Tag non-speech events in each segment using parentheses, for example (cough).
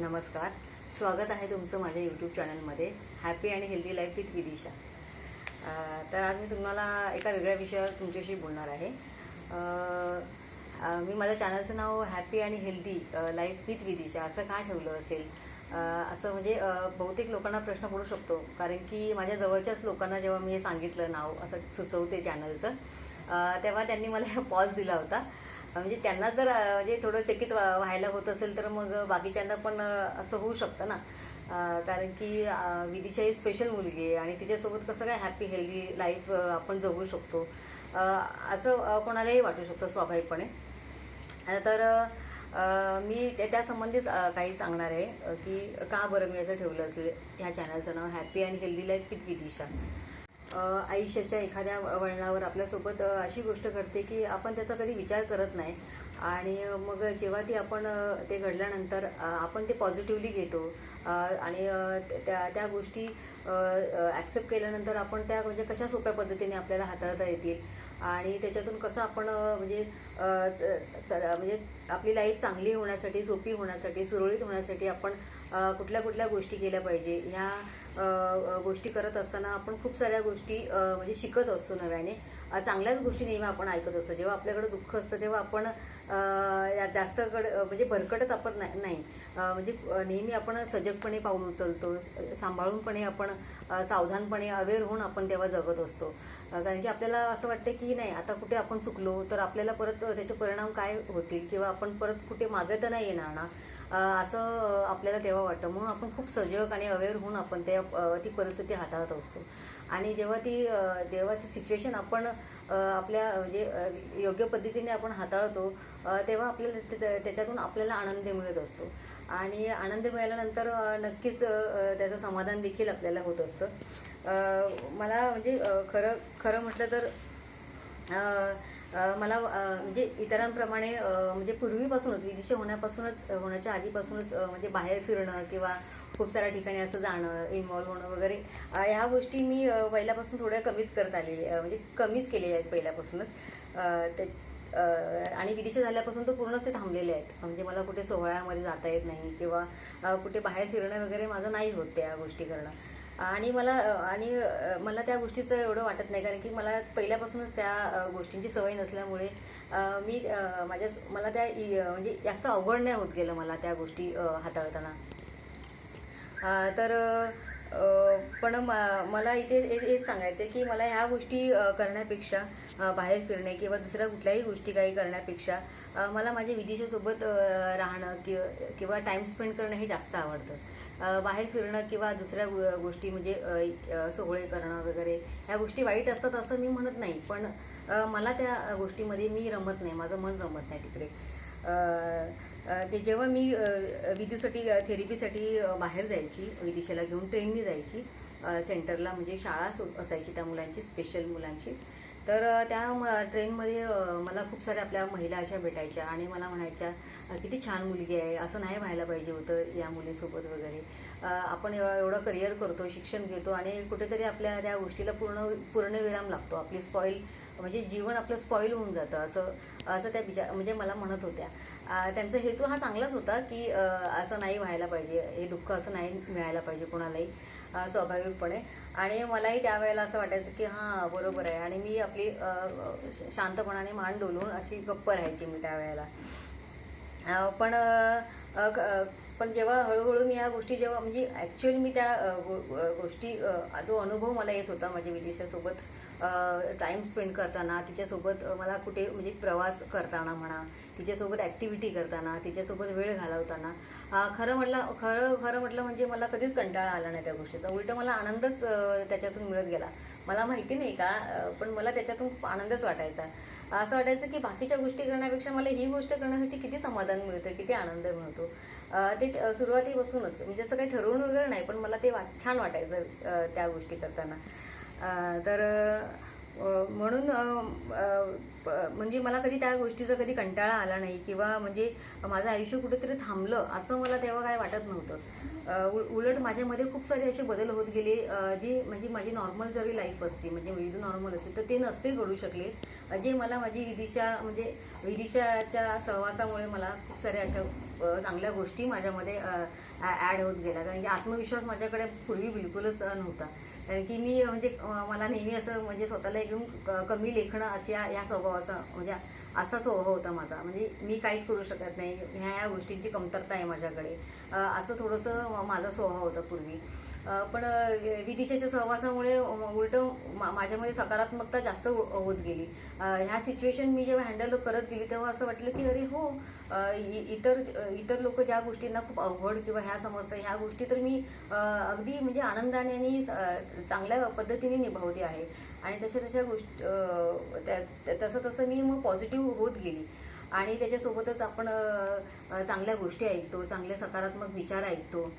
नमस्कार. स्वागत आहे तुमचं माझ्या यूट्यूब चॅनलमध्ये हॅपी आणि हेल्दी लाईफ विथ विदिशा. तर आज मी तुम्हाला एका वेगळ्या विषयावर तुमच्याशी बोलणार आहे. मी माझ्या चॅनलचं नाव हॅपी आणि हेल्दी लाईफ विथ विदिशा असं का ठेवलं असेल? असं म्हणजे बहुतेक लोकांना प्रश्न पडू शकतो. कारण की माझ्या जवळच्याच लोकांना जेव्हा मी हे सांगितलं नाव असं सुचवते चॅनलचं तेव्हा त्यांनी मला (laughs) पॉज दिला होता. म्हणजे त्यांना जर म्हणजे थोडं चकित व्हायला होत असेल तर मग बाकीच्यांना पण असं होऊ शकतं ना. कारण की विदिशा ही स्पेशल मुलगी आहे आणि तिच्यासोबत कसं काय हॅपी हेल्दी लाईफ आपण जगू शकतो. असं कोणालाही वाटू शकतं स्वाभाविकपणे. तर मी त्या संबंधीच काही सांगणार आहे की का बरं मी असं ठेवलं असेल ह्या चॅनलचं नाव happy and healthy life with Vidisha. आयुष्याच्या एखाद्या वळणावर आपल्यासोबत अशी गोष्ट घडते की आपण त्याचा कधी विचार करत नाही. आणि मग जेव्हा ती आपण ते घडल्यानंतर आपण ते पॉझिटिव्हली घेतो आणि त्या त्या गोष्टी ॲक्सेप्ट केल्यानंतर आपण त्या म्हणजे कशा सोप्या पद्धतीने आपल्याला हाताळता येतील? आणि त्याच्यातून कसं आपण म्हणजे च- म्हणजे आपली लाईफ चांगली होण्यासाठी सोपी होण्यासाठी सुरळीत होण्यासाठी आपण कुठल्या कुठल्या गोष्टी केल्या पाहिजे ह्या गोष्टी करत असताना आपण खूप साऱ्या गोष्टी म्हणजे शिकत असतो नव्याने. चांगल्याच गोष्टी नेहमी आपण ऐकत असतो. जेव्हा आपल्याकडे दुःख असतं तेव्हा आपण या जास्त कड म्हणजे भरकटत आपण नाही. नाही. म्हणजे नेहमी आपण सजगपणे पाऊल उचलतो सांभाळूनपणे आपण सावधानपणे अवेअर होऊन आपण तेव्हा जगत असतो. कारण की आपल्याला असं वाटतं की की नाही. आता कुठे आपण चुकलो तर आपल्याला परत त्याचे परिणाम काय होतील? किंवा आपण परत कुठे मागे तर नाही येणार ना? असं आपल्याला तेव्हा वाटतं. म्हणून आपण खूप सजग आणि अवेअर होऊन आपण त्या ती परिस्थिती हाताळत असतो. आणि जेव्हा ती जेव्हा ती सिच्युएशन आपण आपल्या म्हणजे योग्य पद्धतीने आपण हाताळतो तेव्हा आपल्याला त्याच्यातून आपल्याला आनंद मिळत असतो. आणि आनंद मिळाल्यानंतर नक्कीच त्याचं समाधान देखील आपल्याला होत असतं. मला म्हणजे खरं खरं म्हटलं तर मला म्हणजे इतरांप्रमाणे म्हणजे पूर्वीपासूनच विदेशी होण्यापासूनच होण्याच्या आधीपासूनच म्हणजे बाहेर फिरणं किंवा खूप साऱ्या ठिकाणी असं जाणं इन्व्हॉल्व होणं वगैरे ह्या गोष्टी मी पहिल्यापासून थोड्या कमीच करत आलेली म्हणजे कमीच केलेल्या आहेत पहिल्यापासूनच. ते आणि विदेशी झाल्यापासून तर पूर्णच ते थांबलेले आहेत. म्हणजे मला कुठे सोहळ्यामध्ये जाता येत नाही किंवा कुठे बाहेर फिरणं वगैरे माझं नाही होत त्या गोष्टी करणं. आणि मला आणि मला त्या गोष्टीचं एवढं वाटत नाही. कारण की मला पहिल्यापासूनच त्या गोष्टींची सवय नसल्यामुळे मी माझ्या मला त्या म्हणजे जास्त अवघड नाही होत गेलं मला त्या गोष्टी हाताळताना. तर पण म- मला इथे हे- हेच सांगायचं आहे की मला ह्या गोष्टी करण्यापेक्षा बाहेर फिरणे किंवा दुसऱ्या कुठल्याही गोष्टी काही करण्यापेक्षा मला माझ्या विदेशासोबत राहणं कि- किंवा टाईम स्पेंड करणं हे जास्त आवडतं. बाहेर फिरणं किंवा दुसऱ्या गोष्टी म्हणजे सोहळे करणं वगैरे ह्या गोष्टी वाईट असतात असं मी म्हणत नाही. पण मला त्या गोष्टीमध्ये मी रमत नाही. माझं मन रमत नाही तिकडे. ते जेव्हा मी विधीसाठी विदूसाठी थेरपीसाठी बाहेर जायची विदेशाला घेऊन ट्रेननी जायची सेंटरला म्हणजे शाळा सु- असायची त्या मुलांची स्पेशल मुलांची तर त्या ट्रेनमध्ये मला खूप साऱ्या आपल्या महिला अशा भेटायच्या आणि मला म्हणायच्या किती छान मुलगी आहे असं नाही व्हायला पाहिजे होतं या मुलीसोबत वगैरे. आपण एवढं करिअर करतो शिक्षण घेतो आणि कुठेतरी आपल्या त्या गोष्टीला पूर्ण पूर्णविराम लागतो. आपली स्पॉईल म्हणजे जीवन आपलं स्पॉईल होऊन जातं असं असं त्या विचार म्हणजे मला म्हणत होत्या. त्यांचा हेतू हा चांगलाच होता की असं नाही व्हायला पाहिजे हे दुःख असं नाही मिळायला पाहिजे कोणालाही. स्वाभाविकपणे. आणि मलाही त्यावेळेला असं वाटायचं की हां बरोबर आहे. आणि मी आपली शांतपणाने मान डोलून अशी गप्प राहायची मी त्यावेळेला. पण पण जेव्हा हळूहळू मी ह्या गोष्टी जेव्हा म्हणजे ॲक्च्युअली मी त्या गो- गोष्टी जो अनुभव मला येत होता माझ्या विदेशासोबत टाईम स्पेंड करताना तिच्यासोबत मला कुठे म्हणजे प्रवास करताना म्हणा तिच्यासोबत ॲक्टिव्हिटी करताना तिच्यासोबत वेळ घालवताना खरं म्हटलं खरं खरं म्हटलं म्हणजे मला कधीच कंटाळा आला नाही त्या गोष्टीचा. उलट मला आनंदच त्याच्यातून मिळत गेला. मला माहिती नाही का पण मला त्याच्यातून खूप आनंदच वाटायचा. असं वाटायचं की बाकीच्या गोष्टी करण्यापेक्षा मला ही गोष्ट करण्यासाठी किती समाधान मिळतं किती आनंद मिळतो. ते सुरुवातीपासूनच म्हणजे असं काही ठरवून वगैरे नाही पण मला ते वाट छान वाटायचं त्या गोष्टी करताना. तर म्हणून प- म्हणजे मला कधी त्या गोष्टीचा कधी कंटाळा आला नाही किंवा म्हणजे माझं आयुष्य कुठेतरी थांबलं असं मला तेव्हा काय वाटत नव्हतं. उ उलट माझ्यामध्ये खूप सारे असे बदल होत गेले जे म्हणजे माझी नॉर्मल जरी लाईफ असते म्हणजे विविध नॉर्मल असते तर ते नसते घडू शकले. जे मला माझी विदिशा म्हणजे विदिशाच्या सहवासामुळे मला खूप साऱ्या अशा चांगल्या गोष्टी माझ्यामध्ये ॲड होत गेल्या. कारण की आत्मविश्वास माझ्याकडे पूर्वी बिलकुलच नव्हता. कारण की मी म्हणजे मला नेहमी असं म्हणजे स्वतःला एकदम कमी लेखणं अशा ह्या स्वभावाचा म्हणजे असा स्वभाव होता माझा. म्हणजे मी काहीच करू शकत नाही. ह्या ह्या गोष्टींची कमतरता आहे माझ्याकडे. असं थोडंसं माझा स्वभाव होता पूर्वी. पण विदिशाच्या सहवासामुळे उलट माझ्यामध्ये सकारात्मकता जास्त होत गेली. ह्या सिच्युएशन मी जेव्हा हँडल करत गेली तेव्हा असं वाटलं की अरे हो इ- इतर इतर लोक ज्या गोष्टींना खूप अवघड किंवा ह्या समजतात ह्या गोष्टी तर मी अगदी म्हणजे आनंदाने आणि चांगल्या पद्धतीने निभावते आहे. आणि तशा तशा गोष्टी त्या- तसं तसं मी मग पॉझिटिव्ह होत गेली. आणि त्याच्यासोबतच आपण चांगल्या गोष्टी ऐकतो चांगले सकारात्मक विचार ऐकतो.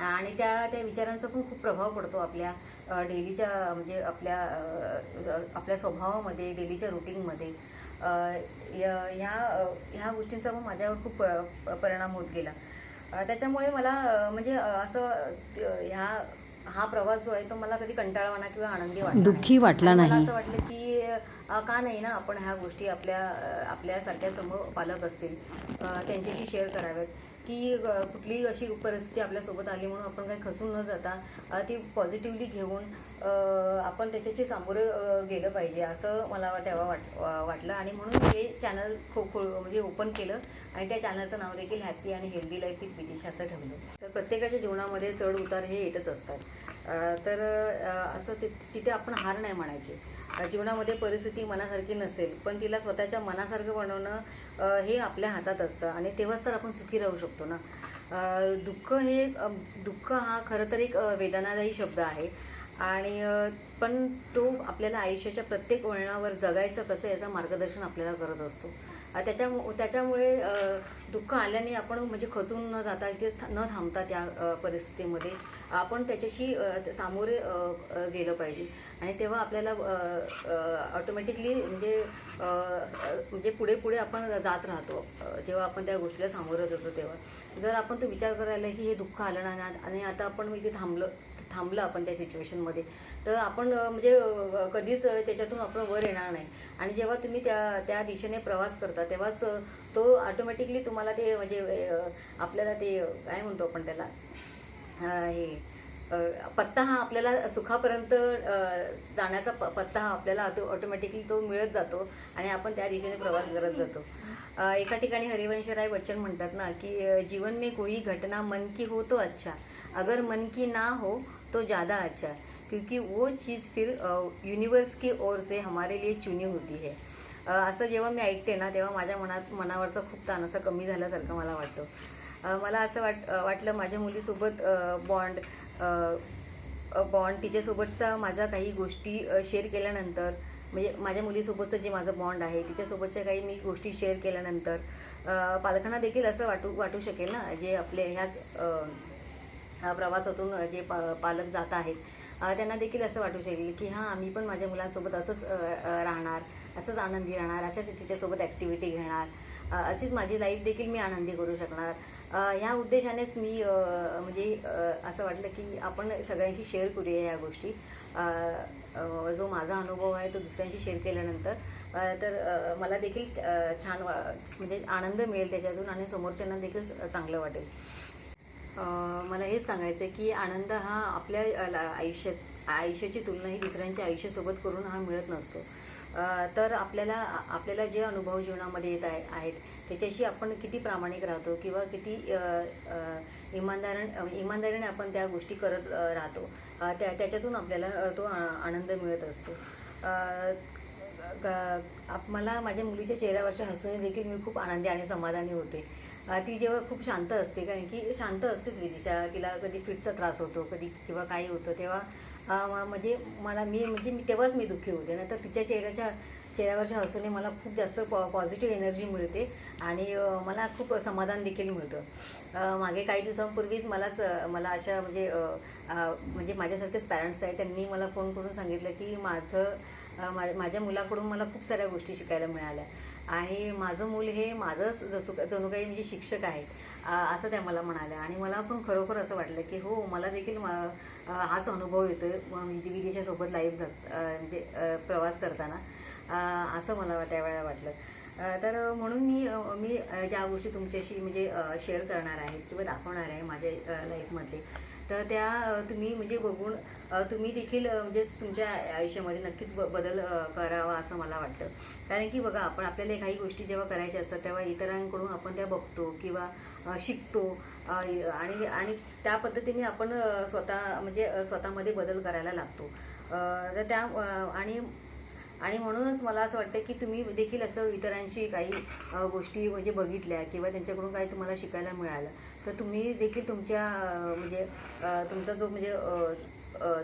आणि त्या त्या विचारांचा पण खूप प्रभाव पडतो आपल्या डेलीच्या म्हणजे आपल्या आपल्या स्वभावामध्ये डेलीच्या रुटीनमध्ये. ह्या ह्या गोष्टींचा पण माझ्यावर खूप परिणाम होत गेला. त्याच्यामुळे मला म्हणजे असं ह्या हा प्रवास जो आहे तो मला कधी कंटाळवाणा किंवा आनंदी वाटला नाही. दुःखी वाटला आणि मला नाही. असं वाटलं की का नाही ना आपण ह्या गोष्टी आपल्या आपल्यासारख्या समोर पालक असतील त्यांच्याशी शेअर कराव्यात. की कुठलीही अशी परिस्थिती आपल्यासोबत आली म्हणून आपण काही खचून न जाता ती पॉझिटिव्हली घेऊन आपण त्याच्याशी सामोरं गेलं पाहिजे असं मला तेव्हा वाट वाटलं. आणि म्हणून हे चॅनल खो खो म्हणजे ओपन केलं. आणि त्या चॅनलचं नाव देखील हॅपी आणि हेल्दी लाईफ विथ विदिशा असं ठेवलं. तर प्रत्येकाच्या जीवनामध्ये चढ उतार हे येतच असतात. तर असं ति तिथे आपण हार नाही म्हणायचे जीवनामध्ये परिस्थिती मनासारखी नसेल पण तिला स्वतःच्या मनासारखं बनवणं हे आपल्या हातात असतं. आणि तेव्हाच तर आपण सुखी राहू शकतो ना. दुःख हे दुःख हा खरं तर एक वेदनादायी शब्द आहे. आणि पण तो आपल्याला आयुष्याच्या प्रत्येक वळणावर जगायचं कसं याचं मार्गदर्शन आपल्याला करत असतो. त्याच्या त्याच्यामुळे दुःख आल्याने आपण म्हणजे खचून न जाता ते न थांबता त्या परिस्थितीमध्ये आपण त्याच्याशी ते सामोरे गेलं पाहिजे. आणि तेव्हा आपल्याला ऑटोमॅटिकली म्हणजे म्हणजे पुढे पुढे आपण जात राहतो. जेव्हा आपण त्या गोष्टीला सामोरं जातो तेव्हा. जर आपण तो विचार करायला की हे दुःख आलं ना आणि- आणि आता आपण म्हणजे इथे थांबलं थांबलं आपण त्या सिच्युएशनमध्ये तर आपण म्हणजे कधीच त्याच्यातून आपण वर येणार नाही. आणि जेव्हा तुम्ही त्या त्या दिशेने प्रवास करता तेव्हाच तो ऑटोमॅटिकली तुम्हाला ते म्हणजे आपल्याला ते काय म्हणतो आपण त्याला? हे पत्ता हा आपल्याला सुखापर्यंत जाण्याचा प- पत्ता हा आपल्याला ऑटोमॅटिकली तो मिळत जातो आणि आपण त्या दिशेने प्रवास करत जातो. एका ठिकाणी हरिवंशराय बच्चन म्हणतात ना की जीवन में कोई घटना मन की हो तो अच्छा. अगर मन की ना हो तो ज़्यादा अच्छा क्योंकि वो चीज़ फिर यूनिवर्स की ओर से हमारे लिए चुनी होती है। असं जेव्हा मी ऐकते ना तेव्हा माझ्या मनात मनावरचा खूप ताण असा कमी झाल्यासारखं मला वाटतं. मला असं वाट वाटलं माझ्या मुलीसोबत बॉन्ड बॉन्ड तिच्यासोबतचा माझा काही गोष्टी शेअर केल्यानंतर म्हणजे माझ्या मुलीसोबतचं जे माझं बॉन्ड आहे तिच्यासोबतच्या काही मी गोष्टी शेअर केल्यानंतर पालकांना देखील असं वाटू वाटू शकेल ना जे आपले ह्याच प्रवासातून जे पा पालक जात आहेत त्यांना देखील असं वाटू शकेल की हां मी पण माझ्या मुलांसोबत असंच राहणार असंच आनंदी राहणार अशाच तिच्यासोबत ॲक्टिव्हिटी घेणार अशीच माझी लाईफ देखील मी आनंदी करू शकणार. ह्या उद्देशानेच मी म्हणजे असं वाटलं की आपण सगळ्यांशी शेअर करूया या गोष्टी. जो माझा अनुभव आहे तो दुसऱ्यांशी शेअर केल्यानंतर तर मला देखील छान वा म्हणजे आनंद मिळेल त्याच्यातून आणि समोरच्यांना देखील चांगलं वाटेल. मला हेच सांगायचं आहे की आनंद हा आपल्या आयुष्या आयुष्याची तुलना ही दुसऱ्यांच्या आयुष्यासोबत करून हा मिळत नसतो. तर आपल्याला आपल्याला जे अनुभव जीवनामध्ये येत आहे आहेत त्याच्याशी आपण किती प्रामाणिक राहतो किंवा किती अ, इमानदार इमानदारीने आपण त्या गोष्टी करत राहतो त्या त्याच्यातून आपल्याला तो आ- आनंद मिळत असतो. ग- आप- मला माझ्या मुलीच्या चेहऱ्यावरच्या हसून देखील मी खूप आनंदी आणि समाधानी होते. ती जेव्हा खूप शांत असते कारण की शांत असतेच विदिशा. तिला कधी फिटचा त्रास होतो कधी किंवा काही होतं तेव्हा म्हणजे मला मी म्हणजे मी तेव्हाच मी दुःखी होते. ना तर तिच्या चेहऱ्याच्या चेहऱ्यावरच्या हसूने मला खूप जास्त पॉ पॉझिटिव्ह एनर्जी मिळते आणि मला खूप समाधान देखील मिळतं. मागे काही दिवसांपूर्वीच मलाच मला अशा म्हणजे म्हणजे माझ्यासारखेच पॅरेंट्स आहेत. त्यांनी मला फोन करून सांगितलं की माझं मा- माझ्या मुलाकडून मला खूप साऱ्या गोष्टी शिकायला मिळाल्या. आणि माझं मूल हे माझंच जसं जणू काही म्हणजे शिक्षक आहे असं त्या मला म्हणाल्या. आणि मला पण खरोखर असं वाटलं की हो मला देखील मा- हाच अनुभव येतो आहे म्हणजे विदेशासोबत लाईव्ह जग म्हणजे प्रवास करताना. असं मला त्यावेळेला वाटलं. तर म्हणून मी मी ज्या गोष्टी तुमच्याशी म्हणजे शेअर करणार आहे किंवा दाखवणार आहे माझ्या लाईफमधले तर त्या तुम्ही म्हणजे बघून तुम्ही देखील म्हणजे तुमच्या आयुष्यामध्ये नक्कीच ब बदल करावा असं मला वाटतं. कारण की बघा आपण आपल्याला काही गोष्टी जेव्हा करायच्या असतात तेव्हा इतरांकडून आपण त्या बघतो किंवा शिकतो. आणि आणि त्या पद्धतीने आपण स्वतः म्हणजे स्वतःमध्ये बदल करायला लागतो. तर त्या आणि आणि म्हणूनच मला असं वाटतं की तुम्ही देखील असं इतरांशी काही गोष्टी म्हणजे बघितल्या किंवा त्यांच्याकडून काही तुम्हाला शिकायला मिळालं. तर तुम्ही देखील तुमच्या म्हणजे तुमचा जो म्हणजे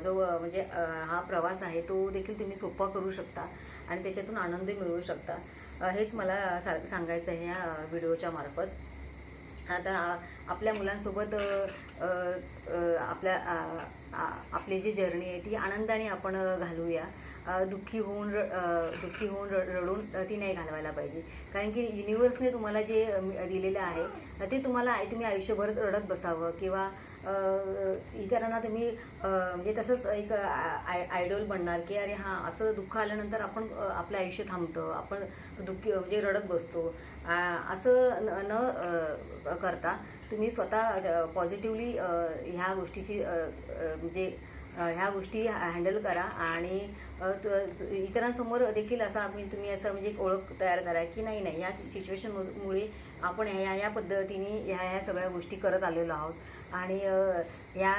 जो म्हणजे हा प्रवास आहे तो देखील तुम्ही सोपा करू शकता आणि त्याच्यातून आनंद मिळवू शकता. हेच मला सा सांगायचं आहे या व्हिडिओच्या मार्फत. आता आपल्या मुलांसोबत आपल्या आ, आपली जी जर्नी आहे ती आनंदाने आपण घालूया. दुःखी होऊन र दुःखी होऊन र रडून ती नाही घालवायला पाहिजे. कारण की युनिवर्सने तुम्हाला जे दिलेलं आहे ते तुम्हाला तुम्ही आयुष्यभर रडत बसावं किंवा इतरांना तुम्ही म्हणजे तसंच एक आयडॉल बनणार की अरे हां असं दुःख आल्यानंतर आपण आपलं आयुष्य थांबतं आपण दुःखी म्हणजे रडत बसतो. असं न न करता तुम्ही स्वतः पॉझिटिव्हली ह्या गोष्टीची म्हणजे ह्या गोष्टी हँडल करा आणि त- इतरांसमोर देखील असा मी तुम्ही असं म्हणजे ओळख तयार करा की नाही नाही. या सिच्युएशनमुळे आपण ह्या ह्या पद्धतीने ह्या ह्या सगळ्या गोष्टी करत आलेलो आहोत. आणि ह्या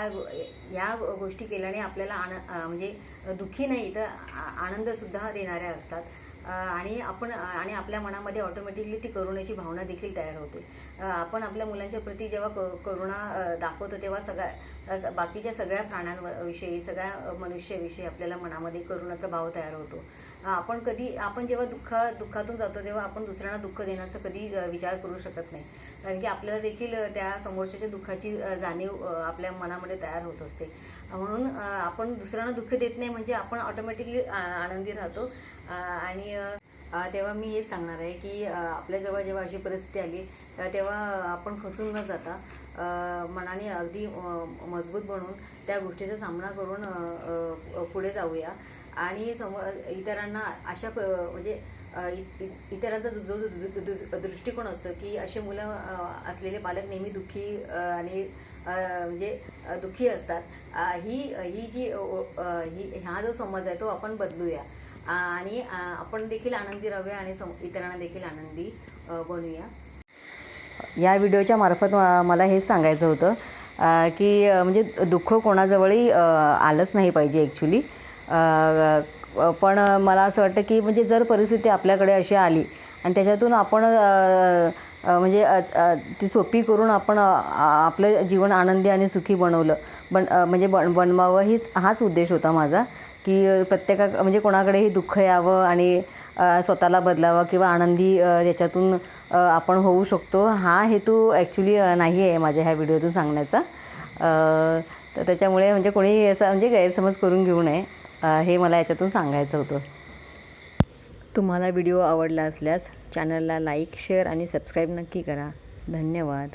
ह्या गोष्टी केल्याने आपल्याला आन म्हणजे दुःखी नाही तर आ- आनंदसुद्धा देणाऱ्या असतात. आणि आपण आणि आपल्या मनामध्ये ऑटोमॅटिकली ती करुण्याची भावना देखील तयार होते. आपण आपल्या मुलांच्या प्रती जेव्हा क करुणा दाखवतो तेव्हा सगळ्या बाकीच्या सगळ्या प्राण्यांवर विषयी सगळ्या मनुष्याविषयी आपल्याला मनामध्ये करुणाचा भाव तयार होतो. आपण कधी आपण जेव्हा दुःख दुःखातून जातो तेव्हा आपण दुसऱ्यांना दुःख देण्याचा कधी विचार करू शकत नाही. कारण की आपल्याला देखील त्या समोरच्याच्या दुःखाची जाणीव आपल्या मनामध्ये तयार होत असते. म्हणून आपण दुसऱ्यांना दुःख देत नाही म्हणजे आपण ऑटोमॅटिकली आनंदी राहतो. आणि तेव्हा मी हेच सांगणार आहे की आपल्याजवळ जेव्हा अशी परिस्थिती आली तेव्हा आपण खचून न जाता मनाने अगदी मजबूत बनून त्या गोष्टीचा सामना करून पुढे जाऊया. आणि सम इतरांना अशा प म्हणजे इ- इतरांचा जो जो दु- दु- दृष्टिकोन असतो की असे मुलं असलेले पालक नेहमी दुःखी आणि म्हणजे दुःखी असतात. ही ही जी ही हा जो समज आहे तो आपण बदलूया. आणि आपण देखील आनंदी राहूया आणि सम इतरांना देखील आनंदी बनूया. बनवूया या व्हिडिओच्या मार्फत मला हेच सांगायचं होतं की म्हणजे दुःख कोणाजवळही आलंच नाही पाहिजे ॲक्च्युली पण मला असं वाटतं की म्हणजे जर परिस्थिती आपल्याकडे अशी आली आणि त्याच्यातून आपण म्हणजे ती सोपी करून आपण आपलं जीवन आनंदी आणि सुखी बनवलं बन म्हणजे बन बनवावं हीच हाच उद्देश होता माझा. की प्रत्येका म्हणजे कोणाकडेही दुःख यावं आणि स्वतःला बदलावं किंवा आनंदी याच्यातून आपण होऊ शकतो हा हेतू ॲक्च्युली नाही आहे माझ्या ह्या व्हिडिओतून सांगण्याचा. तर त्याच्यामुळे म्हणजे कोणी असं म्हणजे गैरसमज करून घेऊ नये हे मला याच्यातून सांगायचं होतं. तुम्हाला व्हिडिओ आवडला असल्यास चॅनलला लाईक शेअर आणि सबस्क्राईब नक्की करा. धन्यवाद.